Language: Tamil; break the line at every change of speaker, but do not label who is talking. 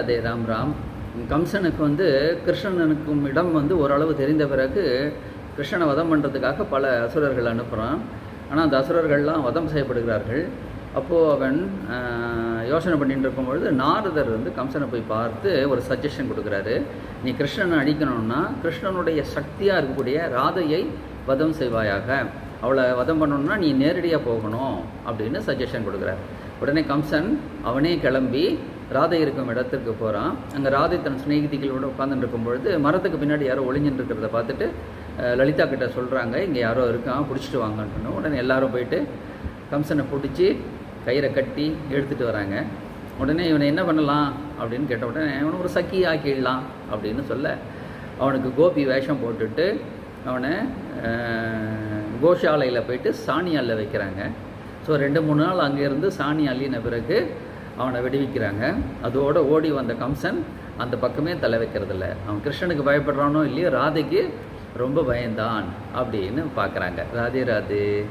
அதே ராம் ராம். கம்சனுக்கு வந்து கிருஷ்ணனுக்கும் இடம் வந்து ஓரளவு தெரிந்த பிறகு கிருஷ்ணனை வதம் பண்ணுறதுக்காக பல அசுரர்கள் அனுப்புகிறான் ஆனால் அந்த அசுரர்கள்லாம் வதம் செய்யப்படுகிறார்கள். அப்போது அவன் யோசனை பண்ணிட்டு இருக்கும்பொழுது நாரதர் வந்து கம்சனை போய் பார்த்து ஒரு சஜஷன் கொடுக்குறாரு. நீ கிருஷ்ணனை அழிக்கணும்னா கிருஷ்ணனுடைய சக்தியாக இருக்கக்கூடிய ராதையை வதம் செய்வாயாக. அவளை வதம் பண்ணணும்னா நீ நேரடியாக போகணும் அப்படின்னு சஜஷன் கொடுக்குறாரு. உடனே கம்சன் அவனே கிளம்பி ராதை இருக்கும் இடத்திற்கு போகிறான் அங்கே ராதை தன் சிநேகிதிகளோடு உட்காந்துட்டு இருக்கும் பொழுது மரத்துக்கு பின்னாடி யாரோ ஒளிஞ்சுட்டு இருக்கிறத பார்த்துட்டு லலிதா கிட்ட சொல்கிறாங்க இங்கே யாரோ இருக்கான் பிடிச்சிட்டு வாங்கன்னு உடனே எல்லாரும் போயிட்டு கம்சனை பிடிச்சி கயிறை கட்டி எடுத்துகிட்டு வராங்க. உடனே இவனை என்ன பண்ணலாம்? அப்படின்னு கேட்ட உடனே இவனை ஒரு சக்கி ஆக்கிடலாம் அப்படின்னு சொல்ல அவனுக்கு கோபி வேஷம் போட்டுட்டு அவனை கோஷாலையில் போயிட்டு சாணி அள்ள வைக்கிறாங்க. ஸோ ரெண்டு மூணு நாள் அங்கேருந்து சாணி அள்ளின பிறகு அவனை விடுவிக்கிறாங்க. அதோட ஓடி வந்த கம்சன் அந்த பக்கமே தலை வைக்கிறதில்ல. அவன் கிருஷ்ணனுக்கு பயப்படுறானோ இல்லையோ ராதைக்கு ரொம்ப பயந்தான் அப்படின்னு பார்க்குறாங்க ராதே ராதே.